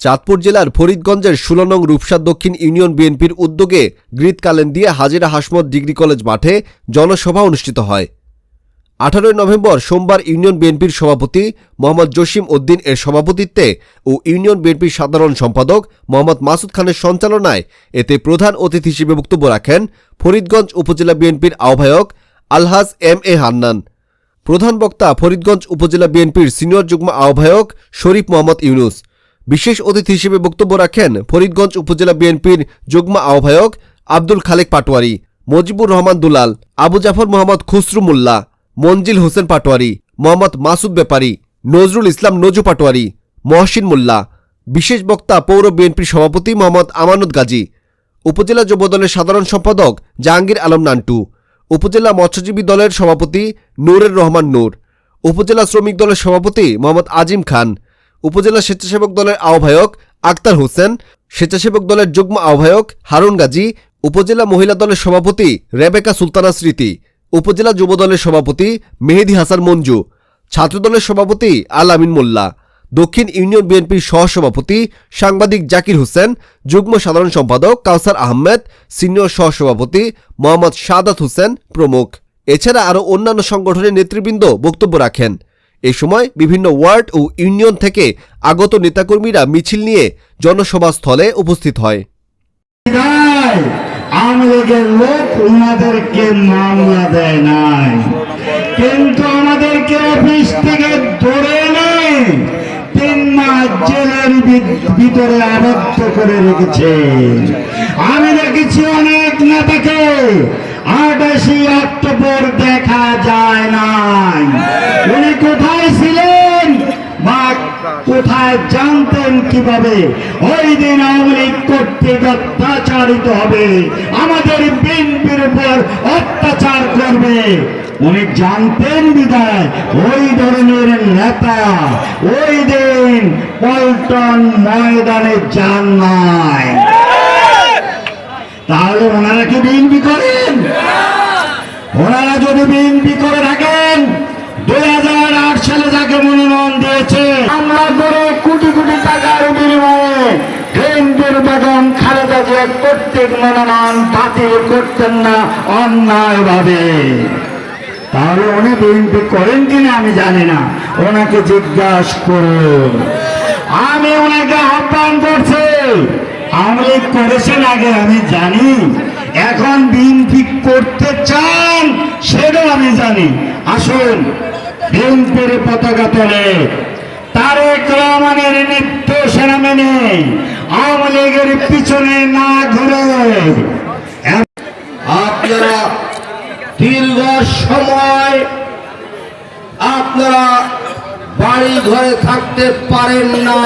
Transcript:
চাঁদপুর জেলার ফরিদগঞ্জের ষোলো নং রূপসা দক্ষিণ ইউনিয়ন বিএনপির উদ্যোগে গ্রিত কালেন দিয়ে হাজিরা হাসমত ডিগ্রি কলেজ মাঠে জনসভা অনুষ্ঠিত হয়। আঠারোই নভেম্বর সোমবার ইউনিয়ন বিএনপির সভাপতি মোহাম্মদ জসিম উদ্দিন এর সভাপতিত্বে ও ইউনিয়ন বিএনপির সাধারণ সম্পাদক মোহাম্মদ মাসুদ খানের সঞ্চালনায় এতে প্রধান অতিথি হিসেবে বক্তব্য রাখেন ফরিদগঞ্জ উপজেলা বিএনপির আহ্বায়ক আলহাজ এম এ হান্নান। প্রধান বক্তা ফরিদগঞ্জ উপজেলা বিএনপির সিনিয়র যুগ্ম আহ্বায়ক শরীফ মোহাম্মদ ইউনুস। বিশেষ অতিথি হিসেবে বক্তব্য রাখেন ফরিদগঞ্জ উপজেলা বিএনপির যুগ্ম আহ্বায়ক আব্দুল খালেক পাটোয়ারি, মজিবুর রহমান দুলাল, আবু জাফর মোহাম্মদ খুসরু মোল্লা, মঞ্জিল হোসেন পাটোয়ারি, মোহাম্মদ মাসুদ ব্যাপারী, নজরুল ইসলাম নজু পাটোয়ারি, মহসিন মোল্লা, বিশেষ বক্তা পৌর বিএনপির সভাপতি মোহাম্মদ আমানত গাজী, উপজেলা যুবদলের সাধারণ সম্পাদক জাহাঙ্গীর আলম নান্টু, উপজেলা মৎস্যজীবী দলের সভাপতি নূরের রহমান নূর, উপজেলা শ্রমিক দলের সভাপতি মোহাম্মদ আজিম খান উপজেলা স্বেচ্ছাসেবক দলের আহ্বায়ক আক্তার হোসেন, স্বেচ্ছাসেবক দলের যুগ্ম আহ্বায়ক হারুন গাজী, উপজেলা মহিলা দলের সভাপতি রেবেকা সুলতানা স্মৃতি, উপজেলা যুব দলের সভাপতি মেহেদি হাসান মঞ্জু ছাত্রদলের সভাপতি আল আমিন মোল্লা, দক্ষিণ ইউনিয়ন বিএনপির সহসভাপতি সাংবাদিক জাকির হোসেন, যুগ্ম সাধারণ সম্পাদক কাউসার আহমেদ, সিনিয়র সহসভাপতি মোহাম্মদ সাদাত হোসেন প্রমুখ। এছাড়া আরও অন্যান্য সংগঠনের নেতৃবৃন্দ বক্তব্য রাখেন। এ সময় বিভিন্ন ওয়ার্ড ও ইউনিয়ন থেকে আগত নেতাকর্মীরা মিছিল নিয়ে জনসভাস্থলে উপস্থিত হয়। নাই। ধরে এনে তিন জেলের ভিতরে আবদ্ধ করে রেখেছে। আমি দেখেছি অনেক নেতাকে আটাশি অক্টোবর দেখা যায় নাই। উনি কোথায় ছিলেন? বা কোথায় জানতেন কীভাবে? ওই দিন আওয়ামী কর্তৃক অত্যাচারিত হবে। আমাদের বিএনপির উপর অত্যাচার করবে। উনি জানতেন বিদায়, ওই ধরনের নেতা। ওই দিন পল্টন ময়দানে যান নাই। তাহলে ওনারা কি বিএনপি করেন? ওনারা যদি বিএনপি করে থাকেন দুই হাজার আট সালে যাকে মনোনয়ন দিয়েছে আমরা করে কোটি কোটি টাকার বিনিময়ে কেন্দ্রের বেগম খালেদা জিয়া প্রত্যেক মনোনয়ন বাতিল করতেন না অন্যায় ভাবে তাহলে উনি বিএনপি করেন কিনা আমি জানি না। ওনাকে জিজ্ঞাসা করুন। আমি ওনাকে আহ্বান করছি লীগ করেছেন আগে, আমি জানি। এখন বিএনপি করতে চান, সেটাও আমি জানি। আসুন, বিএনপির পতাকা তোলে। তারেক রহমানের নির্দেশনা মেনে আওয়ামী লীগের পিছনে না ঘুরে। আপনারা দীর্ঘ সময় আপনারা বাড়ি ঘরে থাকতে পারেন না।